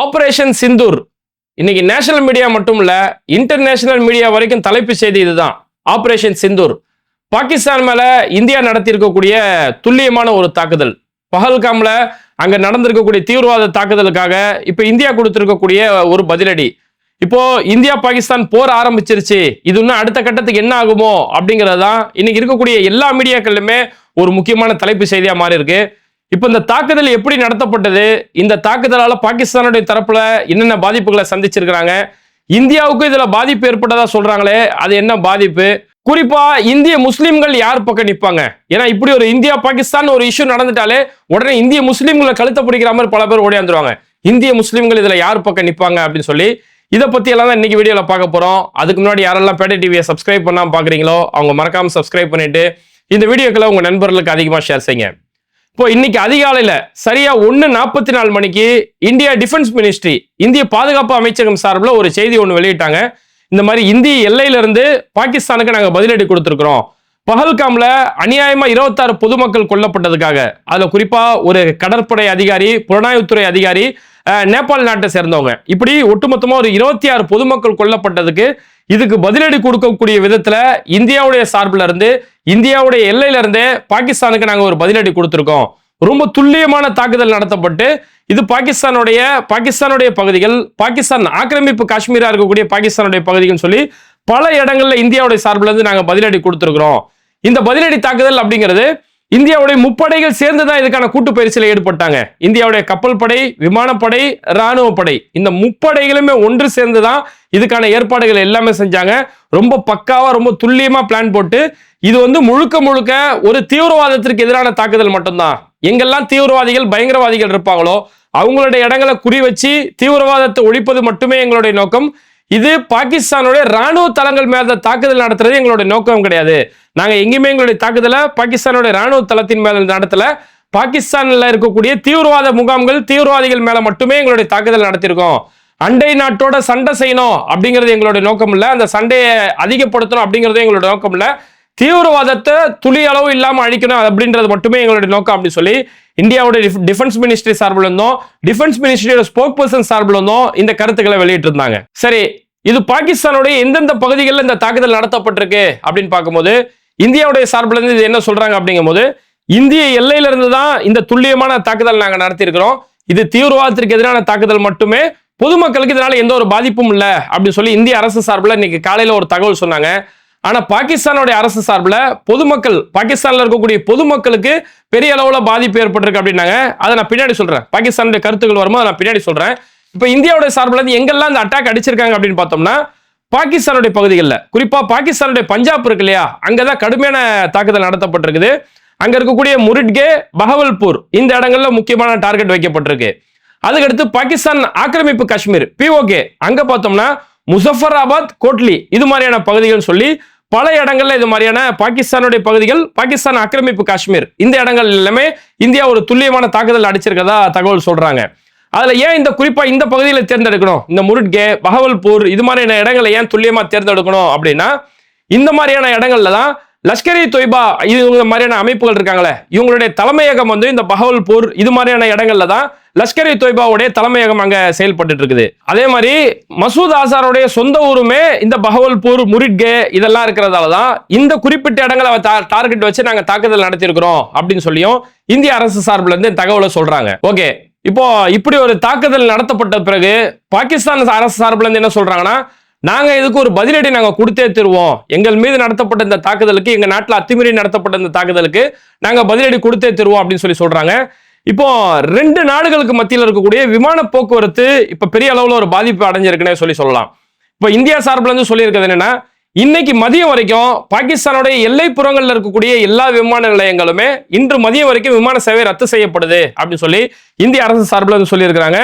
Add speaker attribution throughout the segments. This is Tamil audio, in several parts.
Speaker 1: ஆபரேஷன் சிந்தூர் இன்னைக்கு நேஷனல் மீடியா மட்டும் இல்ல இன்டர்நேஷனல் மீடியா வரைக்கும் தலைப்பு செய்தி இதுதான். ஆபரேஷன் சிந்தூர் பாகிஸ்தான் மேல இந்தியா நடத்தியிருக்கக்கூடிய துல்லியமான ஒரு தாக்குதல். பஹல்காம்ல அங்க நடந்திருக்கக்கூடிய தீவிரவாத தாக்குதலுக்காக இப்ப இந்தியா கொடுத்திருக்கக்கூடிய ஒரு பதிலடி. இப்போ இந்தியா பாகிஸ்தான் போர் ஆரம்பிச்சிருச்சு. இது இன்னும் அடுத்த கட்டத்துக்கு என்ன ஆகுமோ அப்படிங்கிறது தான் இன்னைக்கு இருக்கக்கூடிய எல்லா மீடியாக்களிலுமே ஒரு முக்கியமான தலைப்பு செய்தியா மாறி இருக்கு இப்போ இந்த தாக்குதல் எப்படி நடத்தப்பட்டது? இந்த தாக்குதலால பாகிஸ்தானுடைய தரப்புல என்னென்ன பாதிப்புகளை சந்திச்சிருக்கிறாங்க? இந்தியாவுக்கு இதுல பாதிப்பு ஏற்பட்டதா சொல்றாங்களே அது என்ன பாதிப்பு? குறிப்பா இந்திய முஸ்லிம்கள் யார் பக்கம் நிற்பாங்க ஏன்னா இப்படி ஒரு இந்தியா பாகிஸ்தான் ஒரு இஷ்யூ நடந்துட்டாலே உடனே இந்திய முஸ்லிம்களை கழுத்த பிடிக்கிற மாதிரி பல பேர் ஓடியாந்துருவாங்க இந்திய முஸ்லிம்கள் இதுல யார் பக்கம் நிற்பாங்க அப்படின்னு சொல்லி இதை பத்தி எல்லாம் தான் இன்னைக்கு வீடியோல பார்க்க போறோம். அதுக்கு முன்னாடி யாரெல்லாம் பேட்டை டிவியை சப்ஸ்கிரைப் பண்ணாம பாக்குறீங்களோ அவங்க மறக்காம சப்ஸ்கிரைப் பண்ணிட்டு இந்த வீடியோக்களை உங்க நண்பர்களுக்கு அதிகமா ஷேர் செய்யுங்க. இப்போ இன்னைக்கு அதிகாலையில சரியா ஒன்னு நாற்பத்தி நாலு மணிக்கு இந்தியா டிஃபென்ஸ் மினிஸ்ட்ரி இந்திய பாதுகாப்பு அமைச்சகம் சார்பில் ஒரு செய்தி ஒன்று வெளியிட்டாங்க. இந்த மாதிரி இந்திய எல்லையிலிருந்து பாகிஸ்தானுக்கு நாங்கள் பதிலடி கொடுத்துருக்குறோம். பஹல்காம்ல அநியாயமா இருபத்தாறு பொதுமக்கள் கொல்லப்பட்டதுக்காக. அதுல குறிப்பா ஒரு கடற்படை அதிகாரி புலனாய்வுத்துறை அதிகாரி நேபாள் நாட்டை சேர்ந்தவங்க. இப்படி ஒட்டுமொத்தமாக ஒரு இருபத்தி ஆறு பொதுமக்கள் கொல்லப்பட்டதுக்கு இதுக்கு பதிலடி கொடுக்கக்கூடிய விதத்தில் இந்தியாவுடைய சார்பில் இருந்து இந்தியாவுடைய எல்லையிலிருந்தே பாகிஸ்தானுக்கு நாங்கள் ஒரு பதிலடி கொடுத்துருக்கோம். ரொம்ப துல்லியமான தாக்குதல் நடத்தப்பட்டு இது பாகிஸ்தானுடைய பாகிஸ்தானுடைய பகுதிகள் பாகிஸ்தான் ஆக்கிரமிப்பு காஷ்மீரா இருக்கக்கூடிய பாகிஸ்தானுடைய பகுதிகள்னு சொல்லி பல இடங்கள்ல இந்தியாவுடைய சார்பில் இருந்து நாங்கள் பதிலடி கொடுத்துருக்குறோம். இந்த பதிலடி தாக்குதல் அப்படிங்கிறது இந்தியாவுடைய முப்படைகள் சேர்ந்து தான் இதுக்கான கூட்டு பயிற்சியில் ஈடுபட்டாங்க. இந்தியாவுடைய கப்பல் படை விமானப்படை இராணுவ படை இந்த முப்படைகளுமே ஒன்று சேர்ந்து தான் இதுக்கான ஏற்பாடுகள் எல்லாமே செஞ்சாங்க. ரொம்ப பக்காவா ரொம்ப துல்லியமா பிளான் போட்டு இது வந்து முழுக்க முழுக்க ஒரு தீவிரவாதத்திற்கு எதிரான தாக்குதல் மட்டும்தான். எங்கெல்லாம் தீவிரவாதிகள் பயங்கரவாதிகள் இருப்பாங்களோ அவங்களுடைய இடங்களை குறி வச்சு தீவிரவாதத்தை ஒழிப்பது மட்டுமே எங்களுடைய நோக்கம். இது பாகிஸ்தானுடைய ராணுவ தளங்கள் மேல தாக்குதல் நடத்துறது எங்களுடைய நோக்கம் கிடையாது. நாங்க எங்கேயுமே எங்களுடைய தாக்குதலை பாகிஸ்தானுடைய ராணுவ தளத்தின் மேல நடத்தல. பாகிஸ்தான்ல இருக்கக்கூடிய தீவிரவாத முகாம்கள் தீவிரவாதிகள் மேல மட்டுமே எங்களுடைய தாக்குதல் நடத்தியிருக்கோம் அண்டை நாட்டோட சண்டை செய்யணும் அப்படிங்கிறது எங்களுடைய நோக்கம் இல்ல. அந்த சண்டையை அதிகப்படுத்தணும் அப்படிங்கிறது எங்களுடைய நோக்கம் இல்ல. தீவிரவாதத்தை துளி அளவு இல்லாம அழிக்கணும் அப்படின்றது மட்டுமே எங்களுடைய நோக்கம் அப்படின்னு சொல்லி இந்தியாவுடைய டிஃபென்ஸ் மினிஸ்ட்ரி சார்பில் இருந்தோம். டிஃபென்ஸ் மினிஸ்ட்ரியோட ஸ்போக் பர்சன் சார்பில் இருந்தோம். இந்த கருத்துக்களை வெளியிட்டு இருந்தாங்க சரி இது பாகிஸ்தானுடைய எந்தெந்த பகுதிகளில் இந்த தாக்குதல் நடத்தப்பட்டிருக்கு அப்படின்னு பார்க்கும்போது இந்தியாவுடைய சார்பில் இருந்து இது என்ன சொல்றாங்க அப்படிங்கும்போது இந்திய எல்லையிலிருந்து தான் இந்த துல்லியமான தாக்குதல் நாங்கள் நடத்தியிருக்கிறோம். இது தீவிரவாதத்திற்கு எதிரான தாக்குதல் மட்டுமே பொதுமக்களுக்கு இதனால எந்த ஒரு பாதிப்பும் இல்லை அப்படின்னு சொல்லி இந்திய அரசு சார்பில் இன்னைக்கு காலையில் ஒரு தகவல் சொன்னாங்க. ஆனா பாகிஸ்தானுடைய அரசு சார்பில் பொதுமக்கள் பாகிஸ்தான்ல இருக்கக்கூடிய பொதுமக்களுக்கு பெரிய அளவுல பாதிப்பு ஏற்பட்டிருக்கு அப்படின்னாங்க. அதை நான் பின்னாடி சொல்றேன். பாகிஸ்தானுடைய கருத்துக்கள் வரும்போது அதை நான் பின்னாடி சொல்றேன். இப்போ இந்தியாவுடைய சார்பில் இருந்து எங்கெல்லாம் இந்த அட்டாக் அடிச்சிருக்காங்க அப்படின்னு பார்த்தோம்னா பாகிஸ்தானுடைய பகுதிகளில். குறிப்பாக பாகிஸ்தானுடைய பஞ்சாப் இருக்கு இல்லையா? அங்கே தான் கடுமையான தாக்குதல் நடத்தப்பட்டிருக்குது. அங்கே இருக்கக்கூடிய முரிட்கே பஹவல்பூர் இந்த இடங்கள்ல முக்கியமான டார்கெட் வைக்கப்பட்டிருக்கு. அதுக்கடுத்து பாகிஸ்தான் ஆக்கிரமிப்பு காஷ்மீர் பிஓகே அங்கே பார்த்தோம்னா முசஃபராபாத் கோட்லி இது மாதிரியான பகுதிகள் சொல்லி பல இடங்கள்ல இது மாதிரியான பாகிஸ்தானுடைய பகுதிகள் பாகிஸ்தான் ஆக்கிரமிப்பு காஷ்மீர். இந்த இடங்கள் எல்லாமே இந்தியா ஒரு துல்லியமான தாக்குதல் அடிச்சிருக்கதா தகவல் சொல்றாங்க. அதில் ஏன் இந்த குறிப்பாக இந்த பகுதியில் தேர்ந்தெடுக்கணும்? இந்த முருட்கே பகவல்பூர் இது மாதிரியான இடங்களை ஏன் துல்லியமாக தேர்ந்தெடுக்கணும் அப்படின்னா இந்த மாதிரியான இடங்கள்ல தான் லஷ்கர் தொய்பா இது மாதிரியான அமைப்புகள் இருக்காங்களே இவங்களுடைய தலைமையகம் வந்து இந்த பகவல்பூர் இது மாதிரியான இடங்கள்ல தான் லஷ்கர் தொய்பாவுடைய தலைமையகம் அங்க செயல்பட்டு இருக்குது. அதே மாதிரி மசூத் ஆசாருடைய சொந்த ஊருமே இந்த பகவல்பூர் முரிட்கே இதெல்லாம் இருக்கிறதால தான் இந்த குறிப்பிட்ட இடங்களை டார்கெட் வச்சு நாங்க தாக்குதல் நடத்தியிருக்கிறோம் அப்படின்னு சொல்லியும் இந்திய அரசு சார்பில் இருந்து தகவலை சொல்றாங்க. ஓகே. இப்போ இப்படி ஒரு தாக்குதல் நடத்தப்பட்ட பிறகு பாகிஸ்தான் அரசு சார்பில் இருந்து என்ன சொல்றாங்கன்னா நாங்க இதுக்கு ஒரு பதிலடி நாங்க கொடுத்தே தருவோம். எங்கள் மீது நடத்தப்பட்ட இந்த தாக்குதலுக்கு எங்க நாட்டில் அத்துமீறி நடத்தப்பட்ட இந்த தாக்குதலுக்கு நாங்க பதிலடி கொடுத்தே தருவோம் அப்படின்னு சொல்லி சொல்றாங்க. இப்போ ரெண்டு நாடுகளுக்கு மத்தியில் இருக்கக்கூடிய விமான போக்குவரத்து இப்ப பெரிய அளவில் ஒரு பாதிப்பு அடைஞ்சிருக்குன்னே சொல்லி சொல்லலாம். இப்போ இந்தியா சார்பில் இருந்து சொல்லியிருக்கிறது என்னன்னா இன்னைக்கு மதியம் வரைக்கும் பாகிஸ்தானுடைய எல்லைப்புறங்களில் இருக்கக்கூடிய எல்லா விமான நிலையங்களுமே இன்று மதியம் வரைக்கும் விமான சேவை ரத்து செய்யப்படுது அப்படின்னு சொல்லி இந்திய அரசு சார்பில் வந்து சொல்லியிருக்கிறாங்க.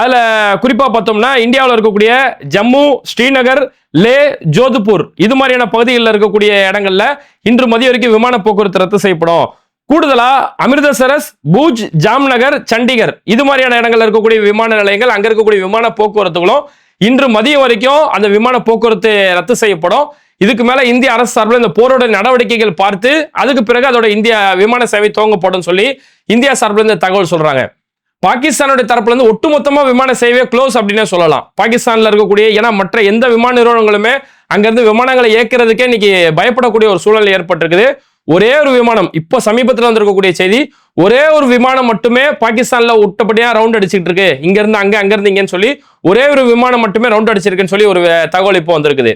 Speaker 1: அதில் குறிப்பாக பார்த்தோம்னா இந்தியாவில் இருக்கக்கூடிய ஜம்மு ஸ்ரீநகர் லே ஜோத்பூர் இது மாதிரியான பகுதிகளில் இருக்கக்கூடிய இடங்கள்ல இன்று மதியம் வரைக்கும் விமான போக்குவரத்து ரத்து செய்யப்படும். கூடுதலா அமிர்தசரஸ் பூஜ் ஜாம்நகர் சண்டிகர் இது மாதிரியான இடங்கள்ல இருக்கக்கூடிய விமான நிலையங்கள் அங்க இருக்கக்கூடிய விமான போக்குவரத்துகளும் இன்று மதியம் வரைக்கும் அந்த விமான போக்குவரத்து ரத்து செய்யப்படும். இதுக்கு மேல இந்திய அரசு சார்பில் இந்த போரோட நடவடிக்கைகள் பார்த்து அதுக்கு பிறகு அதோட இந்திய விமான சேவை துவங்கப்படும் சொல்லி இந்தியா சார்பில் இந்த தகவல் சொல்றாங்க. பாகிஸ்தானுடைய தரப்புல இருந்து ஒட்டுமொத்தமா விமான சேவையை க்ளோஸ் அப்படின்னே சொல்லலாம். பாகிஸ்தான்ல இருக்கக்கூடிய ஏன்னா மற்ற எந்த விமான நிறுவனங்களுமே அங்கிருந்து விமானங்களை இயக்கிறதுக்கே இன்னைக்கு பயப்படக்கூடிய ஒரு சூழல் ஏற்பட்டிருக்குது. ஒரே ஒரு விமானம். இப்போ சமீபத்தில் வந்திருக்கக்கூடிய செய்தி ஒரே ஒரு விமானம் மட்டுமே பாகிஸ்தான்ல விட்டபடியா ரவுண்ட் அடிச்சுட்டு இருக்கு இங்க இருந்து அங்க அங்க இருந்து இங்கன்னு சொல்லி ஒரே ஒரு விமானம் மட்டுமே ரவுண்ட் அடிச்சிருக்குன்னு சொல்லி ஒரு தகவல் இப்போ வந்திருக்குது.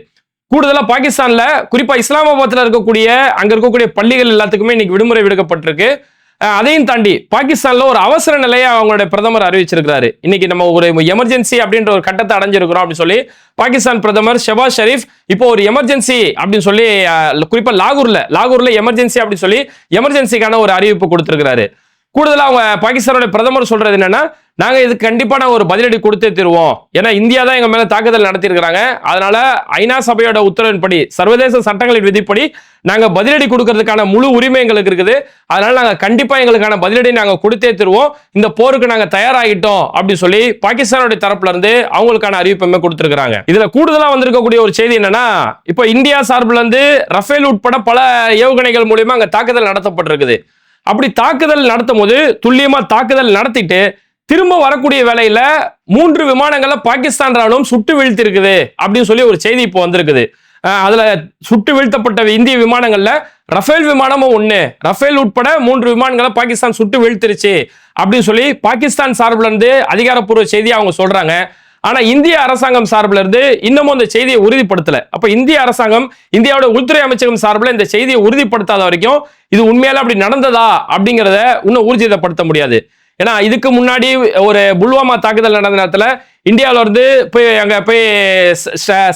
Speaker 1: கூடுதலா பாகிஸ்தான்ல குறிப்பா இஸ்லாமாபாத்ல இருக்கக்கூடிய அங்க இருக்கக்கூடிய பள்ளிகள் எல்லாத்துக்குமே இன்னைக்கு விடுமுறை விடுக்கப்பட்டிருக்கு. அதையும் தாண்டி பாகிஸ்தான்ல ஒரு அவசர நிலையை அவங்களுடைய பிரதமர் அறிவிச்சிருக்கிறாரு. இன்னைக்கு நம்ம ஒரு எமர்ஜென்சி அப்படின்ற ஒரு கட்டத்தை அடைஞ்சிருக்கிறோம் அப்படின்னு சொல்லி பாகிஸ்தான் பிரதமர் ஷெபாஸ் ஷெரீப் இப்போ ஒரு எமர்ஜென்சி அப்படின்னு சொல்லி குறிப்பா லாகூர்ல லாகூர்ல எமர்ஜென்சி அப்படின்னு சொல்லி எமர்ஜென்சிக்கான ஒரு அறிவிப்பு கொடுத்திருக்கிறாரு. கூடுதலாக அவங்க பாகிஸ்தானுடைய பிரதமர் சொல்றது என்னன்னா நாங்கள் இதுக்கு கண்டிப்பாக நான் ஒரு பதிலடி கொடுத்தே தருவோம். ஏன்னா இந்தியா தான் எங்கள் மேலே தாக்குதல் நடத்தியிருக்கிறாங்க. அதனால ஐநா சபையோட உத்தரவின்படி சர்வதேச சட்டங்களின் விதிப்படி நாங்கள் பதிலடி கொடுக்கறதுக்கான முழு உரிமை எங்களுக்கு இருக்குது. அதனால நாங்கள் கண்டிப்பாக எங்களுக்கான பதிலடி நாங்கள் கொடுத்தே தருவோம். இந்த போருக்கு நாங்கள் தயாராகிட்டோம் அப்படின்னு சொல்லி பாகிஸ்தானுடைய தரப்புல இருந்து அவங்களுக்கான அறிவிப்புமே கொடுத்துருக்குறாங்க. இதில் கூடுதலாக வந்திருக்கக்கூடிய ஒரு செய்தி என்னன்னா இப்போ இந்தியா சார்பில் இருந்து ரஃபேல் உட்பட பல ஏவுகணைகள் மூலியமா அங்கே தாக்குதல் நடத்தப்பட்டிருக்குது. அப்படி தாக்குதல் நடத்தும் போது துல்லியமா தாக்குதல் நடத்திட்டு திரும்ப வரக்கூடிய வேலையில மூன்று விமானங்களை பாகிஸ்தான் ராணுவம் சுட்டு வீழ்த்திருக்குது அப்படின்னு சொல்லி ஒரு செய்தி இப்போ வந்திருக்குது. அதுல சுட்டு வீழ்த்தப்பட்ட இந்திய விமானங்கள்ல ரஃபேல் விமானமும் ஒண்ணு. ரஃபேல் உட்பட மூன்று விமானங்களை பாகிஸ்தான் சுட்டு வீழ்த்திருச்சு அப்படின்னு சொல்லி பாகிஸ்தான் சார்பில் இருந்து அதிகாரப்பூர்வ செய்தியை அவங்க சொல்றாங்க. ஆனா இந்திய அரசாங்கம் சார்பில் இருந்து இன்னமும் அந்த செய்தியை உறுதிப்படுத்தல. அப்ப இந்திய அரசாங்கம் இந்தியாவோட உள்துறை அமைச்சகம் சார்பில் இந்த செய்தியை உறுதிப்படுத்தாத வரைக்கும் இது உண்மையால அப்படி நடந்ததா அப்படிங்கிறத இன்னும் ஊர்ஜிதப்படுத்த முடியாது. ஏன்னா இதுக்கு முன்னாடி ஒரு புல்வாமா தாக்குதல் நடந்த நேரத்துல இந்தியாவில இருந்து போய் அங்க போய்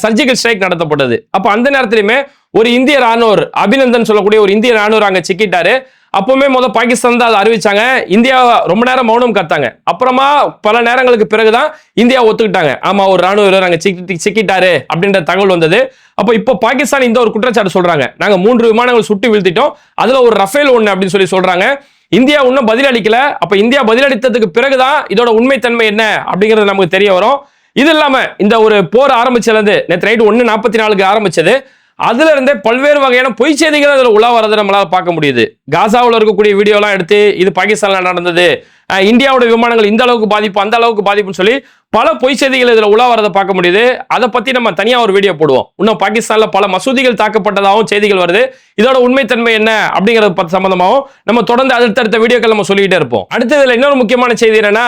Speaker 1: சர்ஜிக்கல் ஸ்ட்ரைக் நடத்தப்பட்டது. அப்ப அந்த நேரத்திலுமே ஒரு இந்திய ராணுவர் அபிநந்தன் சொல்லக்கூடிய ஒரு இந்திய ராணுவர் அங்க சிக்கிட்டாரு. அப்பவுமே முதல் பாகிஸ்தான் தான் அதை அறிவிச்சாங்க. இந்தியா ரொம்ப நேரம் மௌனம் காத்தாங்க. அப்புறமா பல நேரங்களுக்கு பிறகுதான் இந்தியா ஒத்துக்கிட்டாங்க. ஆமா ஒரு ராணுவ வீரர் அங்க சிக்கி சிக்கிட்டாரு அப்படின்ற தகவல் வந்தது. அப்போ இப்போ பாகிஸ்தான் இந்த ஒரு குற்றச்சாட்டு சொல்றாங்க. நாங்க மூன்று விமானங்கள் சுட்டு வீழ்த்திட்டோம். அதுல ஒரு ரஃபேல் ஒண்ணு அப்படின்னு சொல்லி சொல்றாங்க. இந்தியா இன்னும் பதிலளிக்கல. அப்ப இந்தியா பதிலளித்ததுக்கு பிறகுதான் இதோட உண்மைத்தன்மை என்ன அப்படிங்கிறது நமக்கு தெரிய வரும். இது இல்லாம இந்த ஒரு போர் ஆரம்பிச்சதுல இருந்து நேற்று நைட்டு ஒன்னு நாற்பத்தி நாலுக்கு ஆரம்பிச்சது. அதுல இருந்தே பல்வேறு வகையான பொய் செய்திகள் அதுல உலா வரது நம்மளால பார்க்க முடியுது. காசாவில் இருக்கக்கூடிய வீடியோலாம் எடுத்து இது பாகிஸ்தான்ல நடந்தது. இந்தியாவோட விமானங்கள் இந்த அளவுக்கு பாதிப்பு அந்த அளவுக்கு பாதிப்புன்னு சொல்லி பல பொய் செய்திகள் இதில் உலாவரதை பார்க்க முடியுது. அதை பற்றி நம்ம தனியாக ஒரு வீடியோ போடுவோம். இன்னும் பாகிஸ்தானில் பல மசூதிகள் தாக்கப்பட்டதாகவும் செய்திகள் வருது. இதோட உண்மைத்தன்மை என்ன அப்படிங்கிறத பற்றி சம்மந்தமாகவும் நம்ம தொடர்ந்து அடுத்தடுத்த வீடியோக்கள் நம்ம சொல்லிக்கிட்டே இருப்போம். அடுத்ததில் இன்னொரு முக்கியமான செய்தி என்னன்னா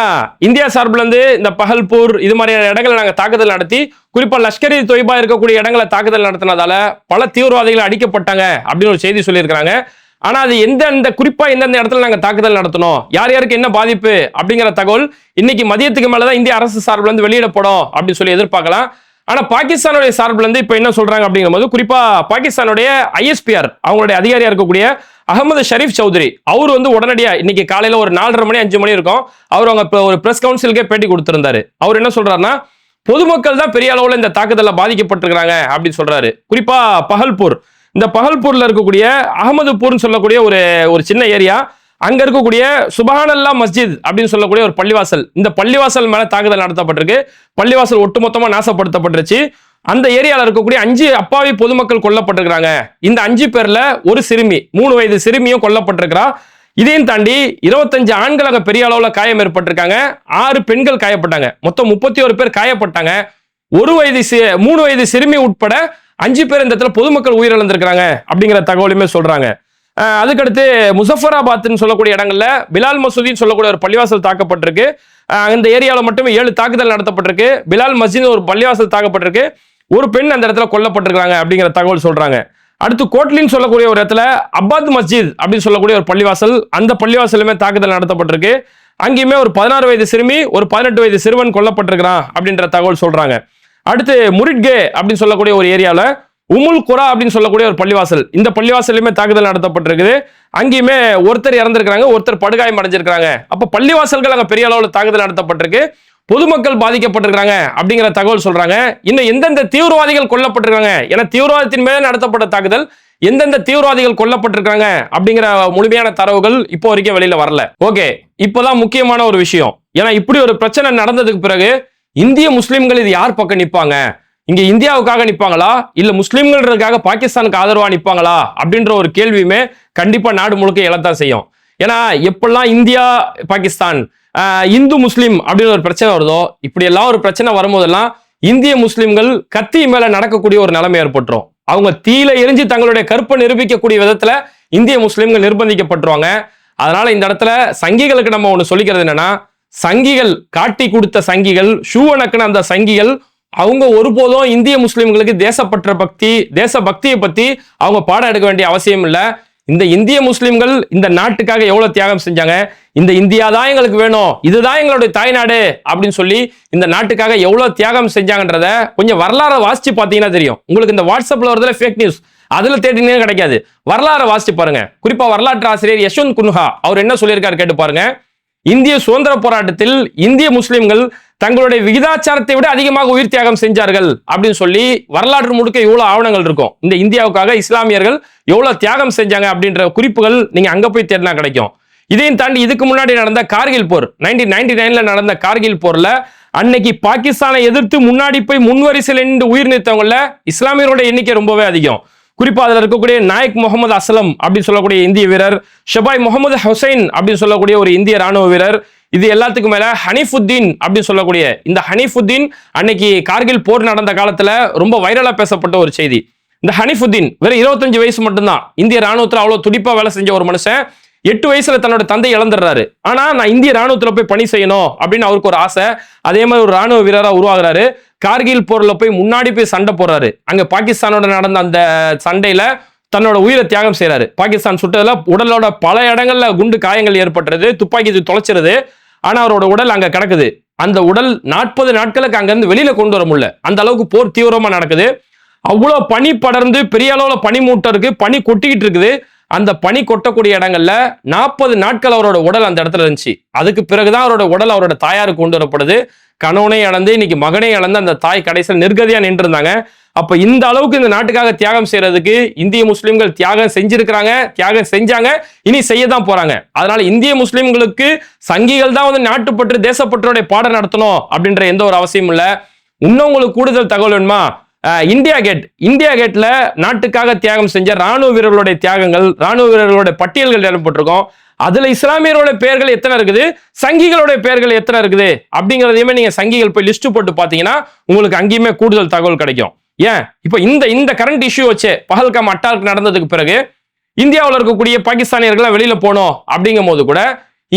Speaker 1: இந்தியா சார்பில் இருந்து இந்த பகல்பூர் இது மாதிரியான இடங்களை நாங்கள் தாக்குதல் நடத்தி குறிப்பாக லஷ்கர் இ தொய்பா இருக்கக்கூடிய இடங்களை தாக்குதல் நடத்தினதால பல தீவிரவாதிகள் அடிக்கப்பட்டாங்க அப்படின்னு ஒரு செய்தி சொல்லியிருக்கிறாங்க. ஆனால் அது எந்தெந்த குறிப்பாக எந்தெந்த இடத்துல நாங்கள் தாக்குதல் நடத்தணும்? யார் யாருக்கு என்ன பாதிப்பு? அப்படிங்கிற தகவல் இன்னைக்கு மதியத்துக்கு மேலே தான் இந்திய அரசு சார்பிலேருந்து வெளியிடப்படும் அப்படின்னு சொல்லி எதிர்பார்க்கலாம். ஆனால் பாகிஸ்தானுடைய சார்பில் இருந்து என்ன என்ன சொல்றாங்க அப்படிங்கும்போது குறிப்பாக பாகிஸ்தானுடைய ஐஎஸ்பிஆர் அவங்களுடைய அதிகாரியாக இருக்கக்கூடிய அகமது ஷரீப் சௌத்ரி அவர் வந்து உடனடியாக இன்னைக்கு காலையில் ஒரு நாலரை மணி அஞ்சு மணி இருக்கும். அவர் அவங்க இப்போ ஒரு ப்ரெஸ் கவுன்சிலுக்கே பேட்டி கொடுத்துருந்தாரு. அவர் என்ன சொல்கிறாருன்னா பொதுமக்கள் தான் பெரிய அளவில் இந்த தாக்குதலில் பாதிக்கப்பட்டிருக்கிறாங்க அப்படின்னு சொல்கிறாரு குறிப்பாக பகல்பூர் இந்த பகல்பூரில் இருக்கக்கூடிய அகமதுபூர்னு சொல்லக்கூடிய ஒரு ஒரு சின்ன ஏரியா. அங்க இருக்கக்கூடிய சுபஹானல்லா மஸ்ஜித் அப்படின்னு சொல்லக்கூடிய ஒரு பள்ளிவாசல். இந்த பள்ளிவாசல் மேல தாக்குதல் நடத்தப்பட்டிருக்கு. பள்ளிவாசல் ஒட்டுமொத்தமா நாசப்படுத்தப்பட்டுருச்சு. அந்த ஏரியால இருக்கக்கூடிய அஞ்சு அப்பாவி பொதுமக்கள் கொல்லப்பட்டிருக்கிறாங்க. இந்த அஞ்சு பேர்ல ஒரு சிறுமி மூணு வயது சிறுமியும் கொல்லப்பட்டிருக்கிறா. இதையும் தாண்டி இருபத்தஞ்சு ஆண்கள் அங்க பெரிய அளவுல காயம் ஏற்பட்டிருக்காங்க. ஆறு பெண்கள் காயப்பட்டாங்க. மொத்தம் முப்பத்தி ஒரு பேர் காயப்பட்டாங்க. ஒரு வயது மூணு வயது சிறுமி உட்பட அஞ்சு பேர் இந்த இடத்துல பொதுமக்கள் உயிரிழந்திருக்கிறாங்க அப்படிங்கிற தகவலுமே சொல்றாங்க. அதுக்கடுத்து முசஃபராபாத்னு சொல்லக்கூடிய இடங்கள்ல பிலால் மசூதின்னு சொல்லக்கூடிய ஒரு பள்ளிவாசல் தாக்கப்பட்டிருக்கு. அந்த இந்த ஏரியாவில் மட்டுமே ஏழு தாக்குதல் நடத்தப்பட்டிருக்கு. பிலால் மஸ்ஜித் ஒரு பள்ளிவாசல் தாக்கப்பட்டிருக்கு. ஒரு பெண் அந்த இடத்துல கொல்லப்பட்டிருக்காங்க அப்படிங்கிற தகவல் சொல்றாங்க. அடுத்து கோட்லின்னு சொல்லக்கூடிய ஒரு இடத்துல அப்பாத் மஸ்ஜித் அப்படின்னு சொல்லக்கூடிய ஒரு பள்ளிவாசல் அந்த பள்ளிவாசலுமே தாக்குதல் நடத்தப்பட்டிருக்கு. அங்கேயுமே ஒரு பதினாறு வயது சிறுமி ஒரு பதினெட்டு வயது சிறுவன் கொல்லப்பட்டிருக்கிறான் அப்படின்ற தகவல் சொல்றாங்க. அடுத்து முரிட்கே அப்படின்னு சொல்லக்கூடிய ஒரு ஏரியாவில் உமுல் குரா அப்படின்னு சொல்லக்கூடிய ஒரு பள்ளிவாசல். இந்த பள்ளிவாசலுமே தாக்குதல் நடத்தப்பட்டிருக்குது. அங்கேயுமே ஒருத்தர் இறந்திருக்கிறாங்க ஒருத்தர் படுகாயம் அடைஞ்சிருக்கிறாங்க. அப்போ பள்ளிவாசல்கள் அங்கே பெரிய அளவில் தாக்குதல் நடத்தப்பட்டிருக்கு. பொதுமக்கள் பாதிக்கப்பட்டிருக்கிறாங்க அப்படிங்கிற தகவல் சொல்றாங்க. இன்னும் எந்தெந்த தீவிரவாதிகள் கொல்லப்பட்டிருக்காங்க ஏன்னா தீவிரவாதத்தின் மேலே நடத்தப்பட்ட தாக்குதல் எந்தெந்த தீவிரவாதிகள் கொல்லப்பட்டிருக்காங்க அப்படிங்கிற முழுமையான தரவுகள் இப்போ வரைக்கும் வெளியில வரல. ஓகே இப்போதான் முக்கியமான ஒரு விஷயம். ஏன்னா இப்படி ஒரு பிரச்சனை நடந்ததுக்கு பிறகு இந்திய முஸ்லீம்கள் இது யார் பக்கம் நிற்பாங்க? இங்க இந்தியாவுக்காக நிற்பாங்களா? இல்ல முஸ்லிம்கள்ன்றதுக்காக பாகிஸ்தானுக்கு ஆதரவா நிற்பாங்களா? அப்படின்ற ஒரு கேள்வியுமே கண்டிப்பா நாடு முழுக்க எழத்தான் செய்யும். ஏன்னா எப்பெல்லாம் இந்தியா பாகிஸ்தான் இந்து முஸ்லீம் அப்படின்னு ஒரு பிரச்சனை வருதோ இப்படி எல்லாம் ஒரு பிரச்சனை வரும்போதெல்லாம் இந்திய முஸ்லிம்கள் கத்தி மேல நடக்கக்கூடிய ஒரு நிலைமை ஏற்பட்டுரும். அவங்க தீல எரிஞ்சு தங்களுடைய கற்பை நிரூபிக்கக்கூடிய விதத்துல இந்திய முஸ்லிம்கள் நிர்பந்திக்கப்பட்டுருவாங்க. அதனால இந்த இடத்துல சங்கிகளுக்கு நம்ம ஒன்று சொல்லிக்கிறது என்னன்னா சங்கிகள் காட்டி கொடுத்த சங்கிகள் ஷூவனக்குன்னு அந்த சங்கிகள் அவங்க ஒருபோதும் இந்திய முஸ்லிம்களுக்கு தேசப்பற்ற பக்தி தேச பக்தியை பத்தி அவங்க பாடம் எடுக்க வேண்டிய அவசியம் இல்லை. இந்த இந்திய முஸ்லிம்கள் இந்த நாட்டுக்காக எவ்வளவு தியாகம் செஞ்சாங்க? இந்த இந்தியா தான் எங்களுக்கு வேணும். இதுதான் எங்களுடைய தாய்நாடு அப்படின்னு சொல்லி இந்த நாட்டுக்காக எவ்வளவு தியாகம் செஞ்சாங்கன்றத கொஞ்சம் வரலாறை வாசிச்சு பார்த்தீங்கன்னா தெரியும். உங்களுக்கு இந்த வாட்ஸ்அப்ல வரதுல ஃபேக் நியூஸ் அதுல தேடினே கிடைக்காது. வரலாறை வாசிச்சு பாருங்க. குறிப்பா வரலாற்று ஆசிரியர் யஷ்வந்த் குன்ஹா அவர் என்ன சொல்லியிருக்காரு கேட்டு பாருங்க. இந்திய சுதந்திர போராட்டத்தில் இந்திய முஸ்லிம்கள் தங்களுடைய விகிதாச்சாரத்தை விட அதிகமாக உயிர் தியாகம் செஞ்சார்கள் அப்படின்னு சொல்லி வரலாற்று முழுக்க எவ்வளோ ஆவணங்கள் இருக்கும். இந்த இந்தியாவுக்காக இஸ்லாமியர்கள் எவ்வளவு தியாகம் செஞ்சாங்க அப்படின்ற குறிப்புகள் நீங்க அங்க போய் தேடினா கிடைக்கும். இதையும் தாண்டி இதுக்கு முன்னாடி நடந்த கார்கில் போர் நைன்டீன் நைன்டி நைன்ல நடந்த கார்கில் போர்ல அன்னைக்கு பாகிஸ்தானை எதிர்த்து முன்னாடி போய் முன்வரிசையில் நின்று உயிர் நீத்தவங்கள இஸ்லாமியரோட எண்ணிக்கை ரொம்பவே அதிகம். குறிப்பா அதுல இருக்கக்கூடிய நாயக் முகமது அஸ்லம் அப்படின்னு சொல்லக்கூடிய இந்திய வீரர் ஷபாய் முகமது ஹுசைன் அப்படின்னு சொல்லக்கூடிய ஒரு இந்திய ராணுவ வீரர். இது எல்லாத்துக்கும் மேல ஹனீஃபுத்தீன் அப்படின்னு சொல்லக்கூடிய இந்த ஹனீஃபுத்தீன் அன்னைக்கு கார்கில் போர் நடந்த காலத்துல ரொம்ப வைரலா பேசப்பட்ட ஒரு செய்தி. இந்த ஹனீஃபுத்தீன் வெறும் இருபத்தஞ்சு வயசு மட்டும்தான். இந்திய ராணுவத்துல அவ்வளவு துடிப்பா வேலை செஞ்ச ஒரு மனுஷன். எட்டு வயசுல தன்னோட தந்தை இழந்துடுறாரு. ஆனா நான் இந்திய ராணுவத்துல போய் பணி செய்யணும் அப்படின்னு அவருக்கு ஒரு ஆசை. அதே மாதிரி ஒரு ராணுவ வீரரா உருவாகுறாரு. கார்கில் போர்ல போய் முன்னாடி போய் சண்டை போடுறாரு. அங்க பாகிஸ்தானோட நடந்த அந்த சண்டையில தன்னோட உயிரை தியாகம் செய்யறாரு பாகிஸ்தான் சுட்டதுல உடலோட பல இடங்கள்ல குண்டு காயங்கள் ஏற்பட்டுறது துப்பாக்கி இது தொலைச்சிருது. ஆனா அவரோட உடல் அங்க கிடக்குது. அந்த உடல் நாற்பது நாட்களுக்கு அங்கிருந்து வெளியில கொண்டு வர முடியல. அந்த அளவுக்கு போர் தீவிரமா நடக்குது. அவ்வளோ பனி படர்ந்து பெரிய அளவுல பனி மூட்டை இருக்கு. பனி கொட்டிக்கிட்டு இருக்குது. அந்த பனி கொட்டக்கூடிய இடங்கள்ல நாற்பது நாட்கள் அவரோட உடல் அந்த இடத்துல இருந்துச்சு. அதுக்கு பிறகுதான் அவரோட உடல் அவரோட தாயாருக்கு கொண்டு வரப்படுது. கணவனை இழந்து இன்னைக்கு மகனை இழந்து அந்த தாய் கடைசியில் நிர்கதியா நின்றுருந்தாங்க. அப்ப இந்த அளவுக்கு இந்த நாட்டுக்காக தியாகம் செய்யறதுக்கு இந்திய முஸ்லிம்கள் தியாகம் செஞ்சிருக்கிறாங்க தியாகம் செஞ்சாங்க இனி செய்ய தான் போறாங்க. அதனால இந்திய முஸ்லிம்களுக்கு சங்கிகள் தான் வந்து நாட்டுப்பற்று தேசப்பற்றோடைய பாடம் நடத்தணும் அப்படின்ற எந்த ஒரு அவசியமும் இல்லை. இன்னும் உங்களுக்கு கூடுதல் தகவல் வேணுமா? இந்தியா கேட் இந்தியா கேட்ல நாட்டுக்காக தியாகம் செஞ்ச ராணுவ வீரர்களுடைய தியாகங்கள் ராணுவ வீரர்களுடைய பட்டியல்கள் இடம்பெற்றிருக்கும். அதுல இஸ்லாமியரோட பெயர்கள் எத்தனை இருக்குது? சங்கிகளுடைய பெயர்கள் எத்தனை இருக்குது? அப்படிங்கிறதையுமே நீங்க சங்கிகள் போய் லிஸ்ட் போட்டு பாத்தீங்கன்னா உங்களுக்கு அங்கேயுமே கூடுதல் தகவல் கிடைக்கும். ஏன்? இப்போ இந்த இந்த கரண்ட் இஷ்யூ வச்சு பஹல்காம் அட்டாக் நடந்ததுக்கு பிறகு இந்தியாவில் இருக்கக்கூடிய பாகிஸ்தானியர்கள்லாம் வெளியில போனோம் அப்படிங்கும் போது கூட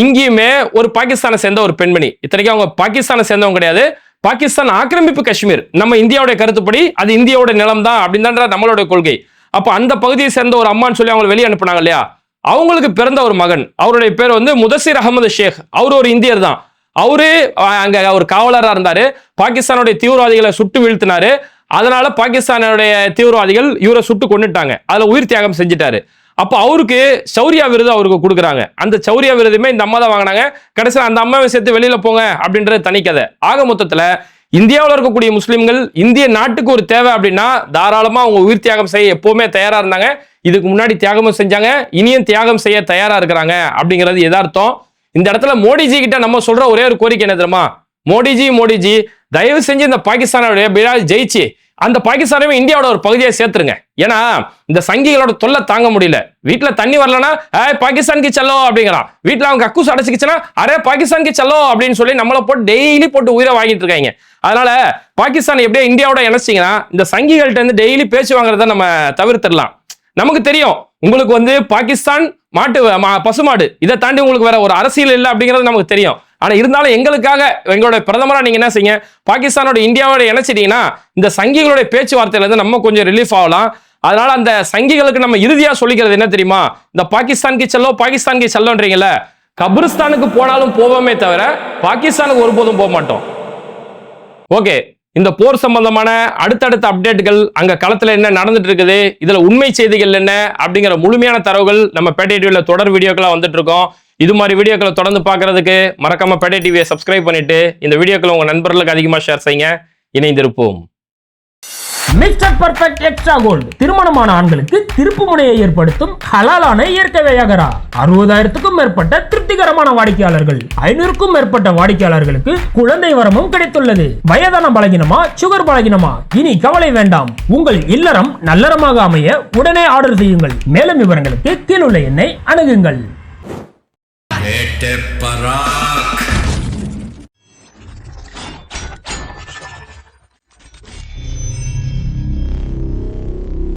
Speaker 1: இங்கேயுமே ஒரு பாகிஸ்தானை சேர்ந்த ஒரு பெண்மணி. இத்தனைக்கும் அவங்க பாகிஸ்தானை சேர்ந்தவங்க கிடையாது. பாகிஸ்தான் ஆக்கிரமிப்பு காஷ்மீர். நம்ம இந்தியாவுடைய கருத்துப்படி அது இந்தியாவோட நிலம் தான் அப்படின்னு நம்மளோட கொள்கை. அப்போ அந்த பகுதியை சேர்ந்த ஒரு அம்மான்னு சொல்லி அவங்களை வெளியே அனுப்புனாங்க இல்லையா? அவங்களுக்கு பிறந்த ஒரு மகன். அவருடைய பேர் வந்து முதசிர் அகமது ஷேக். அவர் ஒரு இந்தியர் தான். அவரு அங்க ஒரு காவலராக இருந்தாரு. பாகிஸ்தானுடைய தீவிரவாதிகளை சுட்டு வீழ்த்தினாரு. அதனால பாகிஸ்தானுடைய தீவிரவாதிகள் இவரை சுட்டு கொண்டுட்டாங்க அதில் உயிர் தியாகம் செஞ்சிட்டாரு. அப்போ அவருக்கு சௌரியா விருது அவருக்கு கொடுக்குறாங்க. அந்த சௌரியா விருதுமே இந்த அம்மா தான் வாங்கினாங்க. கடைசியில் அந்த அம்மாவை சேர்த்து வெளியில் போங்க அப்படின்றது தனிக்கதை ஆக மொத்தத்தில் இந்தியாவில் இருக்கக்கூடிய முஸ்லீம்கள் இந்திய நாட்டுக்கு ஒரு தேவை அப்படின்னா தாராளமாக அவங்க உயிர் தியாகம் செய்ய எப்போவுமே தயாராக இருந்தாங்க. இதுக்கு முன்னாடி தியாகமும் செஞ்சாங்க. இனியும் தியாகம் செய்ய தயாராக இருக்கிறாங்க அப்படிங்கிறது எதார்த்தம். இந்த இடத்துல மோடிஜி கிட்ட நம்ம சொல்ற ஒரே ஒரு கோரிக்கை என்ன தெரியுமா? மோடிஜி மோடிஜி தயவு செஞ்சு இந்த பாகிஸ்தானோடைய பிராஜ் ஜெயிச்சு அந்த பாகிஸ்தானையும் இந்தியாவோட ஒரு பகுதியை சேர்த்துருங்க. ஏன்னா இந்த சங்கிகளோட தொல்லை தாங்க முடியல. வீட்டில் தண்ணி வரலன்னா ஏ பாகிஸ்தானுக்கு செல்லோ அப்படிங்கிறான். வீட்டில் அவங்க கக்கூஸ் அடைச்சிக்கிச்சுன்னா அரே பாகிஸ்தானுக்கு செல்லோ அப்படின்னு சொல்லி நம்மளை போட்டு டெய்லி போட்டு உயிரை வாங்கிட்டு இருக்காங்க. அதனால பாகிஸ்தான் எப்படியோ இந்தியாவோட இணைச்சிங்கன்னா இந்த சங்கிகள்கிட்ட இருந்து டெய்லி பேச்சு வாங்குறத நம்ம தவிர்த்திடலாம். நமக்கு தெரியும் உங்களுக்கு வந்து பாகிஸ்தான் மாட்டு மா- பசுமாடு இதை தாண்டி உங்களுக்கு வேற ஒரு அரசியல் இல்லை அப்படிங்கிறது நமக்கு தெரியும். ஆனால் இருந்தாலும் எங்களுக்காக எங்களோட பிரதமராக நீங்கள் என்ன செய்யுங்க? பாகிஸ்தானோட இந்தியாவோட இணைச்சிட்டிங்கன்னா இந்த சங்கிகளுடைய பேச்சுவார்த்தையிலேருந்து நம்ம கொஞ்சம் ரிலீஃப் ஆகலாம். அதனால அந்த சங்கிகளுக்கு நம்ம இறுதியாக சொல்லிக்கிறது என்ன தெரியுமா? இந்த பாகிஸ்தானுக்கு செல்லோ பாகிஸ்தானுக்கு செல்லோன்றீங்கள கபிரிஸ்தானுக்கு போனாலும் போவோமே தவிர பாகிஸ்தானுக்கு ஒருபோதும் போக மாட்டோம். ஓகே இந்த போர் சம்பந்தமான அடுத்தடுத்த அப்டேட்டுகள் அங்க களத்துல என்ன நடந்துட்டு இருக்குது இதுல உண்மை செய்திகள் என்ன அப்படிங்கிற முழுமையான தரவுகள் நம்ம பேட்டை டிவியில் தொடர் வீடியோக்கெல்லாம் வந்துட்டு இருக்கோம். இது மாதிரி வீடியோக்களை தொடர்ந்து பார்க்கறதுக்கு மறக்காம பேட்டை டிவியை சப்ஸ்கிரைப் பண்ணிட்டு இந்த வீடியோக்களை உங்க நண்பர்களுக்கு அதிகமாக ஷேர் செய்யுங்க. இணைந்திருப்போம்.
Speaker 2: Mister Perfect Extra Gold. திருமணமான ஆண்களுக்கு திருப்பு முனையை ஏற்படுத்தும் ஹலாலான இயற்கை வையகரா. அறுபதாயிரத்துக்கும் மேற்பட்ட திருப்திகரமான வாடிக்கையாளர்கள். ஐநூறுக்கும் மேற்பட்ட வாடிக்கையாளர்களுக்கு குழந்தை வரமும் கிடைத்துள்ளது. வயதான பலகினமா சுகர் பலகினமா? இனி கவலை வேண்டாம். உங்கள் இல்லறம் நல்லறமாக அமைய உடனே ஆர்டர் செய்யுங்கள். மேலும் விவரங்களுக்கு கீழுள்ள எண்ணை அணுகுங்கள்.
Speaker 3: എട്ടെപ്പറാക്ക്